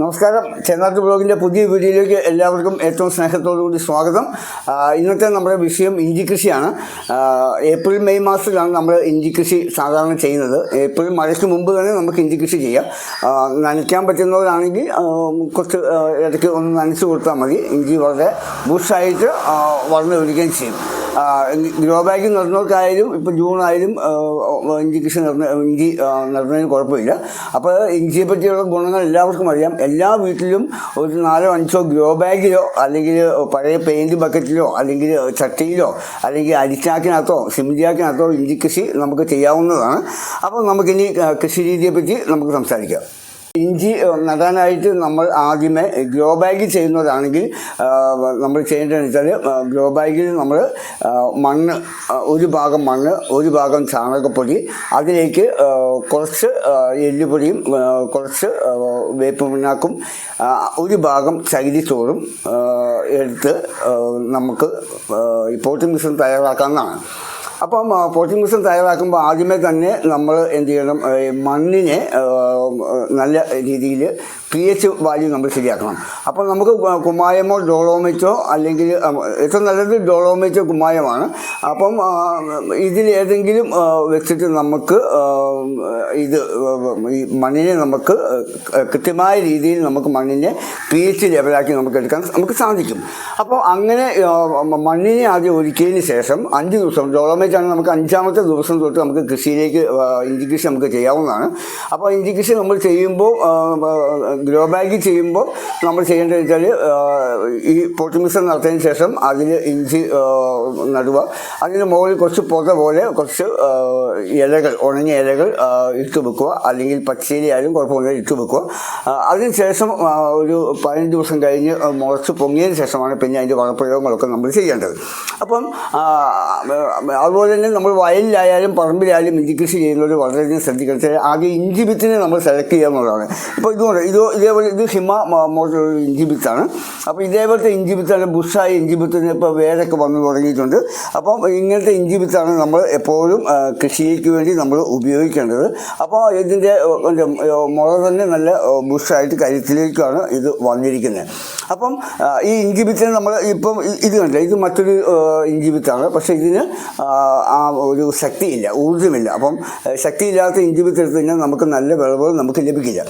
നമസ്കാരം. ചെന്നാർക്ക് ബ്ലോഗിന്റെ പുതിയ വീഡിയോയിലേക്ക് എല്ലാവർക്കും ഏറ്റവും സ്നേഹത്തോടു കൂടി സ്വാഗതം ഇന്നത്തെ നമ്മുടെ വിഷയം ഇഞ്ചി കൃഷിയാണ്. ഏപ്രിൽ മെയ് മാസത്തിലാണ് നമ്മൾ ഇഞ്ചി കൃഷി സാധാരണ ചെയ്യുന്നത്. ഏപ്രിൽ മഴയ്ക്ക് മുമ്പ് തന്നെ നമുക്ക് ഇഞ്ചി കൃഷി ചെയ്യാം. നനയ്ക്കാൻ പറ്റുന്നവരാണെങ്കിൽ കുറച്ച് ഇടയ്ക്ക് ഒന്ന് നനച്ച് കൊടുത്താൽ മതി. ഇഞ്ചി വളരെ ബുഷായിട്ട് വളർന്നു വരികയും ചെയ്യും. ഗ്രോ ബാഗ് നടന്നവർക്കായാലും ഇപ്പം ജൂൺ ആയാലും ഇഞ്ചി കൃഷി നടന്ന ഇഞ്ചി നടന്നതിന് കുഴപ്പമില്ല. അപ്പോൾ ഇഞ്ചിയെ പറ്റിയുള്ള ഗുണങ്ങൾ എല്ലാവർക്കും അറിയാം. എല്ലാ വീട്ടിലും ഒരു നാലോ അഞ്ചോ ഗ്രോ ബാഗിലോ അല്ലെങ്കിൽ പഴയ പെയിന്റ് ബക്കറ്റിലോ അല്ലെങ്കിൽ ചട്ടിയിലോ അല്ലെങ്കിൽ അരിച്ചാക്കിനകത്തോ സിമിന്റിയാക്കിനകത്തോ ഇഞ്ചി കൃഷി നമുക്ക് ചെയ്യാവുന്നതാണ്. അപ്പോൾ നമുക്കിനി കൃഷി രീതിയെ പറ്റി നമുക്ക് സംസാരിക്കാം. ഇഞ്ചി നടാനായിട്ട് നമ്മൾ ആദ്യമേ ഗ്രോ ബാഗിൽ ചെയ്യുന്നതാണെങ്കിൽ നമ്മൾ ചെയ്യേണ്ടതെന്ന് വെച്ചാൽ ഗ്രോ ബാഗിൽ നമ്മൾ മണ്ണ് ഒരു ഭാഗം മണ്ണ് ഒരു ഭാഗം ചാണകപ്പൊടി അതിലേക്ക് കുറച്ച് എല്ലുപൊടിയും കുറച്ച് ആ, വേപ്പ് പിണ്ണാക്കും ഒരു ഭാഗം ചകിരിച്ചോറും ചോറും എടുത്ത് നമുക്ക് ഇപ്പോഴത്തെ പോട്ടിംഗ് മിശ്രം തയ്യാറാക്കാവുന്നതാണ്. അപ്പം ആ, മിഷൻ തയ്യാറാക്കുമ്പോൾ ആദ്യമേ തന്നെ നമ്മൾ എന്ത് ചെയ്യണം മണ്ണിനെ നല്ല രീതിയിൽ പി എച്ച് വാല്യൂ നമ്മൾ ശരിയാക്കണം. അപ്പോൾ നമുക്ക് കുമ്മായമോ ഡോളോമിച്ചോ അല്ലെങ്കിൽ ഏറ്റവും നല്ലത് ഡോളോമിച്ചോ കുമ്മായമാണ്. അപ്പം ഇതിൽ ഏതെങ്കിലും വെച്ചിട്ട് നമുക്ക് ഇത് ഈ മണ്ണിനെ നമുക്ക് കൃത്യമായ രീതിയിൽ നമുക്ക് മണ്ണിനെ പി എച്ച് ലെവലാക്കി നമുക്ക് എടുക്കാൻ നമുക്ക് സാധിക്കും. അപ്പോൾ അങ്ങനെ മണ്ണിനെ ആദ്യം ഒരുക്കിയതിന് ശേഷം അഞ്ച് ദിവസം ഡോളോമിച്ചാണ് നമുക്ക് അഞ്ചാമത്തെ ദിവസം തൊട്ട് നമുക്ക് കൃഷിയിലേക്ക് ആ, ഇഞ്ചി കൃഷി നമുക്ക് ചെയ്യാവുന്നതാണ്. അപ്പോൾ ഇഞ്ചി കൃഷി നമ്മൾ ചെയ്യുമ്പോൾ ഗ്രോ ബാഗ് ചെയ്യുമ്പോൾ നമ്മൾ ചെയ്യേണ്ടത് വെച്ചാൽ ഈ ഈ പൊട്ടിമിക്സർ നടത്തിയതിന് ശേഷം അതിൽ ഇഞ്ചി നടുക അതിന് മുകളിൽ കുറച്ച് പുക പോലെ കുറച്ച് ഇലകൾ ഉണങ്ങിയ ഇലകൾ ഇട്ട് വെക്കുക. അല്ലെങ്കിൽ പച്ചയില ആയാലും കുഴപ്പമില്ല ഇട്ട് വെക്കുക. അതിന് അതിനുശേഷം ഒരു പതിനഞ്ച് ദിവസം കഴിഞ്ഞ് മുളച്ച് പൊങ്ങിയതിന് ശേഷമാണ് പിന്നെ അതിന്റെ വളപ്രയോഗങ്ങളൊക്കെ നമ്മൾ ചെയ്യേണ്ടത്. അപ്പം അതുപോലെ തന്നെ നമ്മൾ വയലിലായാലും പറമ്പിലായാലും ഇഞ്ചി കൃഷി ചെയ്യുന്നവർ വളരെയധികം ശ്രദ്ധിക്കണം. ആകെ ഇഞ്ചി വിത്തിനെ നമ്മൾ സെലക്ട് ചെയ്യുക ഇപ്പോൾ ഇതുകൊണ്ട് ഇത് ഇതേപോലെ ഇത് ഹിമ മോഡൽ ഇഞ്ചി വിത്താണ് അപ്പോൾ ഇതേപോലത്തെ ഇഞ്ചി വിത്താണ് ബുഷായി ഇഞ്ചി വിത്തിന് ഇപ്പോൾ വേരൊക്കെ വന്നു തുടങ്ങിയിട്ടുണ്ട്. അപ്പം ഇങ്ങനത്തെ ഇഞ്ചി വിത്താണ് നമ്മൾ എപ്പോഴും കൃഷിക്ക് വേണ്ടി നമ്മൾ ഉപയോഗിക്കേണ്ടത്. അപ്പോൾ ഇതിന്റെ മുള തന്നെ നല്ല ബുഷായിട്ട് കരുത്തിലേക്കാണ് ഇത് വന്നിരിക്കുന്നത്. അപ്പം ഈ ഇഞ്ചി വിത്തിന് നമ്മൾ ഇപ്പം ഇത് കണ്ടില്ല ഇത് മറ്റൊരു ഇഞ്ചി വിത്താണ് പക്ഷേ ഇതിന് ആ, ഒരു ശക്തിയില്ല ഊർജമില്ല. അപ്പം ശക്തിയില്ലാത്ത ഇഞ്ചി വിത്ത് എടുത്തു കഴിഞ്ഞാൽ നമുക്ക് നല്ല വിളവുകൾ നമുക്ക് ലഭിക്കില്ല.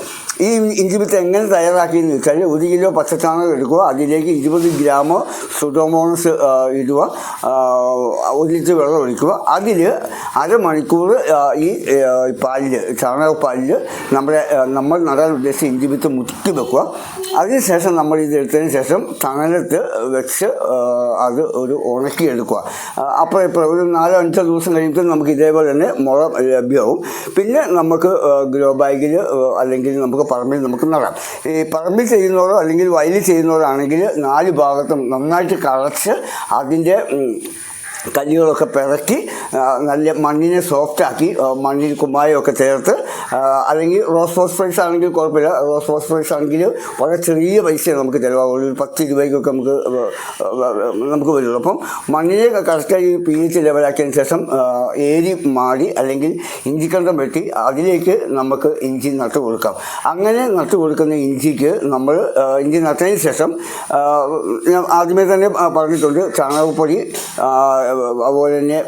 ഈ ഇഞ്ചി വിത്ത് എങ്ങനെ തയ്യാറാക്കിയെന്ന് വെച്ചാൽ ഒരു കിലോ പച്ചച്ചാണകം എടുക്കുക അതിലേക്ക് ഇരുപത് ഗ്രാം സുഡോമോണസ് ഇടുക ഒരു ലിറ്റർ വെള്ളം ഒഴിക്കുക. അതിൽ അരമണിക്കൂർ ഈ പാലിൽ ചാണകപ്പാലിൽ നമ്മുടെ നമ്മൾ നടാൻ ഉദ്ദേശിച്ച ഇഞ്ചി മുറ്റി വെക്കുക. അതിനുശേഷം നമ്മൾ ഇത് എടുത്തതിന് ശേഷം തണലത്ത് വെച്ച് അത് ഒരു ഉണക്കി എടുക്കുക അപ്പോൾ ഇപ്പോൾ ഒരു നാലോ അഞ്ചോ ദിവസം കഴിയുമ്പോൾ നമുക്ക് ഇതേപോലെ തന്നെ മുള ലഭ്യമാവും. പിന്നെ നമുക്ക് ഗ്രോ ബാഗിൽ അല്ലെങ്കിൽ നമുക്ക് പറമ്പിൽ നമുക്ക് നടാം. ഈ പറമ്പിൽ ചെയ്യുന്നവരോ അല്ലെങ്കിൽ വയലിൽ ചെയ്യുന്നവരാണെങ്കിൽ നാല് ഭാഗത്തും നന്നായിട്ട് കളച്ച് അതിന്റെ കല്ലുകളൊക്കെ പിറക്കി നല്ല മണ്ണിനെ സോഫ്റ്റാക്കി മണ്ണിൽ കുമ്മായമൊക്കെ ചേർത്ത് അല്ലെങ്കിൽ റോസ് ഫോസ്ഫറൈസ് ആണെങ്കിൽ കുഴപ്പമില്ല. റോസ് ഫോസ്ഫറൈസ് ആണെങ്കിൽ വളരെ ചെറിയ പൈസ നമുക്ക് ചിലവാകുള്ളൂ ഒരു പത്ത് രൂപയ്ക്കൊക്കെ നമുക്ക് നമുക്ക് വരുള്ളൂ. അപ്പം മണ്ണിനെ കറക്റ്റായി പി എച്ച് ലെവലാക്കിയതിന് ശേഷം ഏരി മാടി അല്ലെങ്കിൽ ഇഞ്ചിക്കണ്ടം വെട്ടി അതിലേക്ക് നമുക്ക് ഇഞ്ചി നട്ട് കൊടുക്കാം. അങ്ങനെ നട്ട് കൊടുക്കുന്ന ഇഞ്ചിക്ക് നമ്മൾ ഇഞ്ചി നട്ടതിന് ശേഷം ആദ്യമേ തന്നെ പറഞ്ഞിട്ടുണ്ട് ചാണകപ്പൊടി അതുപോലെ തന്നെ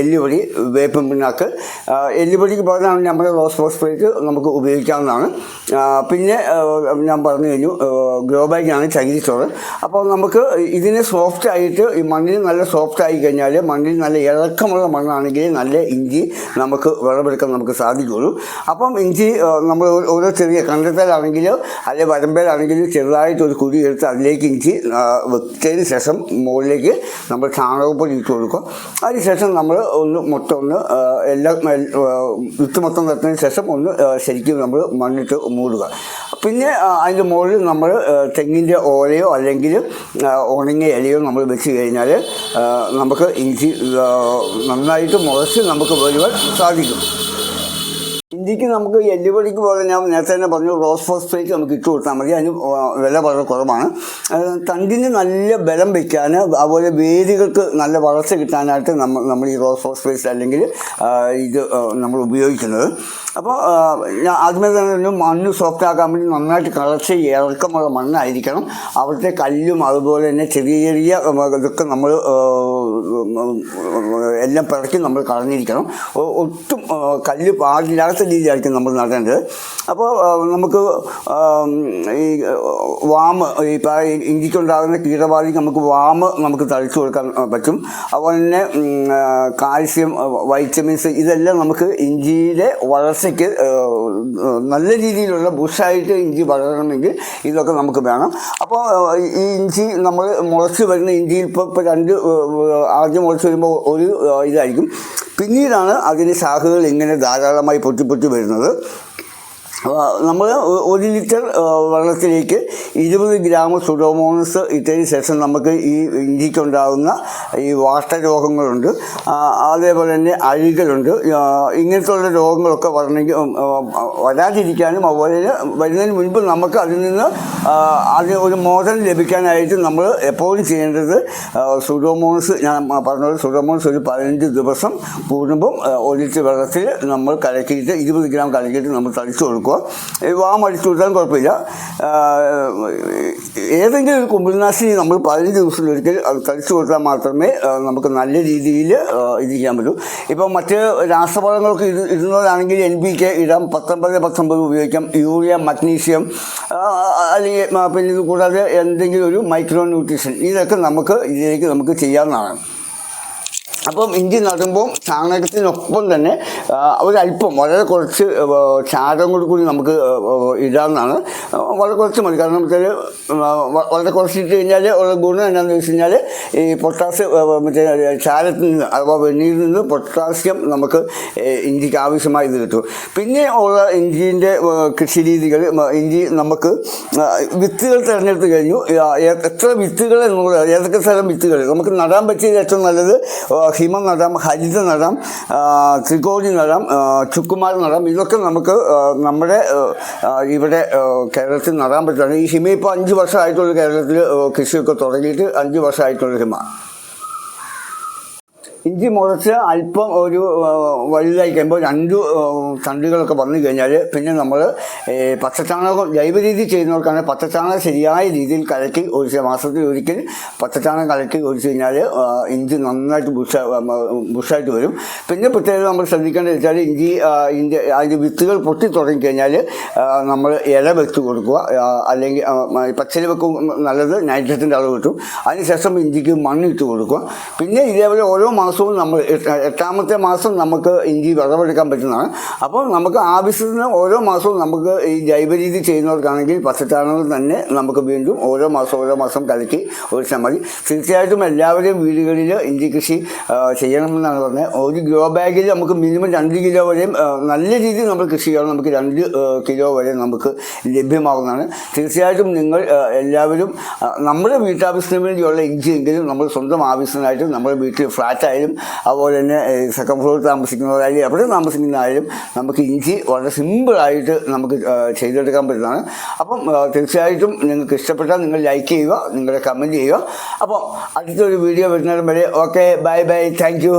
എല്ലുപൊടി വേപ്പും പിണ്ണാക്ക്. എല്ലുപൊടിക്ക് പകരമാണ് നമ്മുടെ റോസ് ഫോസ്ഫേറ്റ് നമുക്ക് ഉപയോഗിക്കാവുന്നതാണ്. പിന്നെ ഞാൻ പറഞ്ഞു കഴിഞ്ഞു ഗ്രോ ബാഗാണ് ചകിരിച്ചോറ്. അപ്പോൾ നമുക്ക് ഇതിനെ സോഫ്റ്റ് ആയിട്ട് ഈ മണ്ണിൽ നല്ല സോഫ്റ്റ് ആയി കഴിഞ്ഞാൽ മണ്ണിൽ നല്ല ഇളക്കമുള്ള മണ്ണാണെങ്കിൽ നല്ല ഇഞ്ചി നമുക്ക് വിളവെടുക്കാൻ നമുക്ക് സാധിക്കുള്ളൂ. അപ്പം ഇഞ്ചി നമ്മൾ ഓരോ ചെറിയ കണ്ടെത്തലാണെങ്കിൽ അല്ലെങ്കിൽ വരമ്പേലാണെങ്കിലും ചെറുതായിട്ട് ഒരു കുഴി എടുത്ത് അതിലേക്ക് ഇഞ്ചി വെച്ചതിന് ശേഷം മുകളിലേക്ക് നമ്മൾ ചാണകപ്പൊടി ഇട്ട് കൊടുക്കുക അതിനുശേഷം നമ്മൾ ഒന്ന് മൊത്തം ഒന്ന് എല്ലാ വിത്ത് മൊത്തം നിർത്തുന്നതിന് ശേഷം ഒന്ന് ശരിക്കും നമ്മൾ മണ്ണിട്ട് മൂടുക. പിന്നെ അതിന്റെ മുകളിൽ നമ്മൾ തെങ്ങിന്റെ ഓലയോ അല്ലെങ്കിൽ ഉണങ്ങിയ ഇലയോ നമ്മൾ വെച്ച് കഴിഞ്ഞാൽ നമുക്ക് ഇഞ്ചി നന്നായിട്ട് മുളച്ച് നമുക്ക് വരുവാൻ സാധിക്കും. ഇഞ്ചിക്ക് നമുക്ക് എല്ലുപൊടിക്ക് പോലെ ഞാൻ നേരത്തെ തന്നെ പറഞ്ഞു റോസ് ഫോസ്ഫേറ്റ് നമുക്ക് ഇട്ട് കൊടുത്താൽ മതി. അതിന് വില വളരെ കുറവാണ്. തണ്ടിന് നല്ല ബലം വയ്ക്കാൻ അതുപോലെ വേരുകൾക്ക് നല്ല വളർച്ച കിട്ടാനായിട്ട് നമ്മൾ നമ്മൾ ഈ റോസ് ഫോസ്ഫേറ്റ് അല്ലെങ്കിൽ ഇത് നമ്മൾ ഉപയോഗിക്കുന്നത്. അപ്പോൾ ഞാൻ ആദ്യമേ തന്നെ മണ്ണ് സോഫ്റ്റ് ആക്കാൻ വേണ്ടി നന്നായിട്ട് കളച്ച് ഇറക്കമുള്ള മണ്ണായിരിക്കണം. അവിടുത്തെ കല്ലും അതുപോലെ തന്നെ ചെറിയ ചെറിയ ഇതൊക്കെ നമ്മൾ എല്ലാം പിറക്കി നമ്മൾ കളഞ്ഞിരിക്കണം. ഒട്ടും കല്ല് പാടില്ലാത്ത രീതിയിലായിരിക്കും നമ്മൾ നടേണ്ടത്. അപ്പോൾ നമുക്ക് ഈ വാമ് ഇപ്പോൾ ഇഞ്ചിക്കുണ്ടാകുന്ന കീടബാധയ്ക്ക് നമുക്ക് വാമ് നമുക്ക് തളിച്ചു കൊടുക്കാൻ പറ്റും. അതുപോലെ തന്നെ കാൽസ്യം വൈറ്റമിൻസ് ഇതെല്ലാം നമുക്ക് ഇഞ്ചിയുടെ വളർച്ചയ്ക്ക് നല്ല രീതിയിലുള്ള ബുഷായിട്ട് ഇഞ്ചി വളരണമെങ്കിൽ ഇതൊക്കെ നമുക്ക് വേണം. അപ്പോൾ ഈ ഇഞ്ചി നമ്മൾ മുളച്ച് വരുന്ന ഇഞ്ചിയിൽ ഇപ്പോൾ ഇപ്പോൾ രണ്ട് ആദ്യം മുളച്ച് വരുമ്പോൾ ഒരു ഇതായിരിക്കും. പിന്നീടാണ് അതിന് ശാഖകൾ ഇങ്ങനെ ധാരാളമായി പൊട്ടി പൊട്ടി വരുന്നത്. നമ്മൾ ഒരു ലിറ്റർ വെള്ളത്തിലേക്ക് ഇരുപത് ഗ്രാം സുഡോമോണസ് ഇട്ടതിന് ശേഷം നമുക്ക് ഈ ഇഞ്ചിക്കുണ്ടാകുന്ന ഈ വാട്ട രോഗങ്ങളുണ്ട് ആ, അതേപോലെ തന്നെ അഴുകലുണ്ട്. ഇങ്ങനത്തെയുള്ള രോഗങ്ങളൊക്കെ വരണമെങ്കിൽ വരാതിരിക്കാനും അതുപോലെ വരുന്നതിന് മുൻപ് നമുക്ക് അതിൽ നിന്ന് അതിന് ഒരു മോചനം ലഭിക്കാനായിട്ട് നമ്മൾ എപ്പോഴും ചെയ്യേണ്ടത് സുഡോമോണസ് ഞാൻ പറഞ്ഞത് സുഡോമോണസ് ഒരു പതിനഞ്ച് ദിവസം കൂടുമ്പം ഒരു ലിറ്റർ വെള്ളത്തിൽ നമ്മൾ കലക്കിയിട്ട് ഇരുപത് ഗ്രാം കലക്കിയിട്ട് നമ്മൾ തളിച്ചു കൊടുക്കുക. ഈ വാം അടിച്ചു കൊടുത്താൽ കുഴപ്പമില്ല ഏതെങ്കിലും ഒരു കുമ്പിൾനാശിനി നമ്മൾ പതിനഞ്ച് ദിവസത്തിലൊരിക്കൽ അത് തളിച്ചു കൊടുത്താൽ മാത്രമേ നമുക്ക് നല്ല രീതിയിൽ ഇത് ചെയ്യാൻ പറ്റൂ. ഇപ്പം മറ്റ് രാസവളങ്ങൾക്ക് ഇത് ഇടുന്നതാണെങ്കിൽ എൻ പി കെ ഇടാം. പത്തൊമ്പത് പത്തൊമ്പത് ഉപയോഗിക്കാം. യൂറിയ മഗ്നീഷ്യം അല്ലെങ്കിൽ പിന്നെ ഇത് കൂടാതെ എന്തെങ്കിലും ഒരു മൈക്രോ ന്യൂട്രീഷൻ ഇതൊക്കെ നമുക്ക് ഇതിലേക്ക് നമുക്ക് ചെയ്യാവുന്നതാണ്. അപ്പം ഇഞ്ചി നടുമ്പോൾ ചാണകത്തിനൊപ്പം തന്നെ ഒരല്പം വളരെ കുറച്ച് ചാരം കൂടി കൂടി നമുക്ക് ഇടാവുന്നതാണ്. വളരെ കുറച്ച് മതി. കാരണം വെച്ചാൽ വളരെ കുറച്ച് ഇട്ട് കഴിഞ്ഞാൽ ഉള്ള ഗുണം എന്താണെന്ന് വെച്ച് കഴിഞ്ഞാൽ ഈ പൊട്ടാസ് മറ്റേ ചാരത്തിൽ നിന്ന് അഥവാ വെണ്ണീരിൽ നിന്ന് പൊട്ടാസ്യം നമുക്ക് ഇഞ്ചിക്ക് ആവശ്യമായി ഇത് കിട്ടും. പിന്നെ ഉള്ള ഇഞ്ചിന്റെ കൃഷി രീതികൾ ഇഞ്ചി നമുക്ക് വിത്തുകൾ തിരഞ്ഞെടുത്ത് കഴിഞ്ഞു. എത്ര വിത്തുകൾ എന്നുള്ളത് ഏതൊക്കെ തരം വിത്തുകൾ? നമുക്ക് നടാൻ പറ്റിയത് ഏറ്റവും നല്ലത് ഹിമം നടം ഹരിത നടാം ത്രികോണി നടാം ചുക്കുമാർ നടാം ഇതൊക്കെ നമുക്ക് നമ്മുടെ ഇവിടെ കേരളത്തിൽ നടാൻ പറ്റുകയാണ് ഈ ഹിമ ഇപ്പോൾ അഞ്ച് വർഷമായിട്ടുള്ള കേരളത്തിൽ കൃഷിയൊക്കെ തുടങ്ങിയിട്ട് അഞ്ച് വർഷമായിട്ടുള്ള ഹിമ. ഇഞ്ചി മുളച്ച് അല്പം ഒരു വലുതായി കഴിയുമ്പോൾ രണ്ട് തണ്ടുകളൊക്കെ വന്നു കഴിഞ്ഞാൽ പിന്നെ നമ്മൾ പച്ചച്ചാണകം ജൈവ രീതി ചെയ്യുന്നവർക്കാണ് പച്ചച്ചാണകം ശരിയായ രീതിയിൽ കലക്കി ഒഴിച്ച് മാസത്തിൽ ഒരിക്കൽ പച്ചച്ചാണകം കലക്കി ഒഴിച്ചു കഴിഞ്ഞാൽ ഇഞ്ചി നന്നായിട്ട് ബുഷ ബുഷായിട്ട് വരും. പിന്നെ പ്രത്യേകം നമ്മൾ ശ്രദ്ധിക്കേണ്ടത് വെച്ചാൽ ഇഞ്ചി ഇഞ്ചി അതിന്റെ വിത്തുകൾ പൊട്ടി തുടങ്ങിക്കഴിഞ്ഞാൽ നമ്മൾ ഇല വെച്ച് കൊടുക്കുക അല്ലെങ്കിൽ പച്ചില വെക്കും നല്ലത് നൈട്രജന്റെ അളവ് കിട്ടും. അതിനുശേഷം ഇഞ്ചിക്ക് മണ്ണിട്ട് കൊടുക്കുക. പിന്നെ ഇതേപോലെ ഓരോ മാസവും നമ്മൾ എട്ട്- എട്ടാമത്തെ മാസം നമുക്ക് ഇഞ്ചി വിളവെടുക്കാൻ പറ്റുന്നതാണ്. അപ്പോൾ നമുക്ക് ആവശ്യത്തിന് ഓരോ മാസവും നമുക്ക് ഈ ജൈവരീതി ചെയ്യുന്നവർക്കാണെങ്കിൽ പച്ചച്ചാണകം തന്നെ നമുക്ക് വീണ്ടും ഓരോ മാസം ഓരോ മാസം കലക്കി ഒഴിച്ചാൽ മതി തീർച്ചയായിട്ടും എല്ലാവരെയും വീടുകളിൽ ഇഞ്ചി കൃഷി ചെയ്യണമെന്നാണ് പറഞ്ഞത്. ഒരു ഗ്രോ ബാഗിൽ നമുക്ക് മിനിമം രണ്ട് കിലോ വരെയും നല്ല രീതിയിൽ നമ്മൾ കൃഷി ചെയ്യണം നമുക്ക് രണ്ട് കിലോ വരെ നമുക്ക് ലഭ്യമാകുന്നതാണ്. തീർച്ചയായിട്ടും നിങ്ങൾ എല്ലാവരും നമ്മുടെ വീട്ടാവശ്യത്തിന് വേണ്ടിയുള്ള ഇഞ്ചി എങ്കിലും നമ്മൾ സ്വന്തം ആവശ്യത്തിനായിട്ട് നമ്മുടെ വീട്ടിൽ ഫ്ലാറ്റ് ആയാലും അതുപോലെ തന്നെ സെക്കൻഡ് ഫ്ലോറിൽ താമസിക്കുന്നവരായാലും എവിടെ താമസിക്കുന്നതായാലും നമുക്ക് ഇഞ്ചി വളരെ സിമ്പിളായിട്ട് നമുക്ക് ചെയ്തെടുക്കാൻ പറ്റുന്നതാണ്. അപ്പം തീർച്ചയായിട്ടും നിങ്ങൾക്ക് ഇഷ്ടപ്പെട്ടാൽ നിങ്ങൾ ലൈക്ക് ചെയ്യുക നിങ്ങളുടെ കമന്റ് ചെയ്യുക. അപ്പോൾ അടുത്തൊരു വീഡിയോ വരുന്നതിന് വരെ ഓക്കെ ബൈ ബൈ താങ്ക്